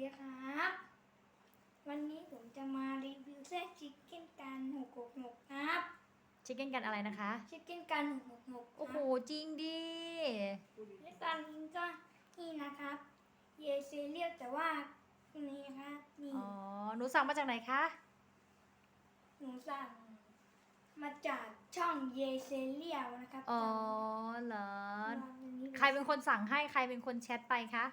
ดีครับ วันนี้ผมจะมารีวิวเส้นชิคเก้นกันหกหกหกครับชิคเก้นกันอะไรนะคะชิคเก้นกันหกหกหกโอ้โหจริงดิและตอนนี้ก็นี่นะครับ เยเซเรียลแต่ว่านี่ครับนี่อ๋อหนูสั่งมาจากไหนคะหนูสั่งมาจากช่องเยเซเรียลนะครับอ๋อเหรอสั่งมาวันนี้ใครเป็นคนสั่งให้ใครเป็นคนแชทไปคะ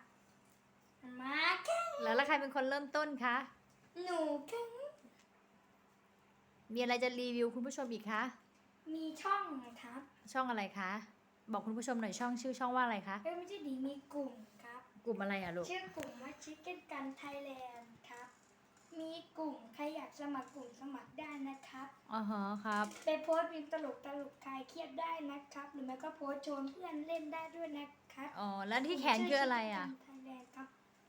มาแค่แล้วแล้วใครเป็นคนเริ่มต้นคะ หนูแค่มีอะไรจะรีวิวคุณผู้ชมอีกคะ มีช่องนะครับ ช่องอะไรคะ บอกคุณผู้ชมหน่อยช่องชื่อช่องว่าอะไรคะ เอ้ยไม่ใช่ดีมีกลุ่มครับ กลุ่มอะไรอะลูก ชื่อกลุ่มว่าชิคเก้นกันไทยแลนด์ครับ มีกลุ่มใครอยากสมัครกลุ่มสมัครได้นะครับ อ๋อฮะครับ ไปโพสต์วินตลกตลกคลายเครียดได้นะครับ หรือไม่ก็โพสต์ชวนเพื่อนเล่นได้ด้วยนะครับอ๋อ แล้วที่แขนคืออะไรอะไทยแลนด์ครับ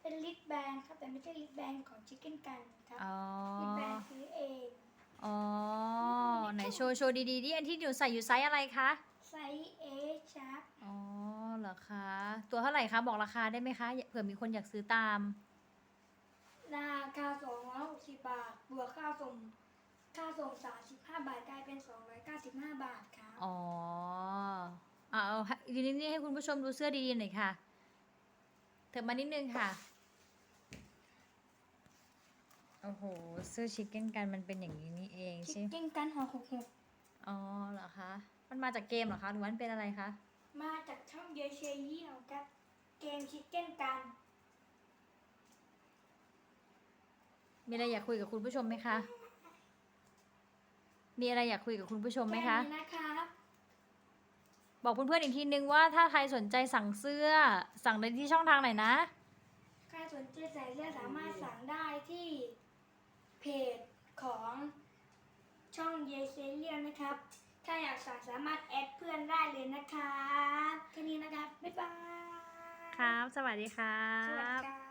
เป็นลิทแบนครับแต่ไม่ใช่ลิทแบนของชิคเก้นกันครับอ๋อ ลิทแบนซื้อเอง อ๋อ ไหนโชว์โชว์ดีๆดิอันที่หนูใส่อยู่ไซส์อะไรคะ ไซส์เอชับอ๋อเหรอคะ ตัวเท่าไหร่คะ บอกราคาได้ไหมคะเผื่อมีคนอยากซื้อตาม ราคา260บาท บวกค่าส่ง ค่าส่ง35บาทกลายเป็น 295 บาทครับ อ๋อ เอาเอาให้ทีนี้นี่ให้คุณผู้ชมดูเสื้อดีๆหน่อยค่ะเถอะมานิดนึงค่ะ โอ้โหเสื้อชิคเก้นกันมันเป็นอย่างนี้นี่เองชิใช่คเก้นกันหอหกหกอ๋อเหรอคะ มันมาจากเกมเหรอคะหรือว่ามันเป็นอะไรคะ มาจากช่องเยเชเยี่ยวครับเกมชิคเก้นกันมีอะไรอยากคุยกับคุณผู้ชมไหมคะ มีอะไรอยากคุยกับคุณผู้ชมไหมคะ แนี้นะครับ บอกเพื่อนๆอีกทีนึงว่าถ้าใครสนใจสั่งเสื้อสั่งได้ที่ช่องทางไหนนะ ใครสนใจใส่เสื้อสามารถสั่งได้ที่เพจของช่องเยเชเยี่ยวนะครับ ถ้าอยากสั่งสามารถแอดเพื่อนได้เลยนะครับแค่นี้นะครับ บ๊ายบายครับ สวัสดีครัสวัสดีบ ครับ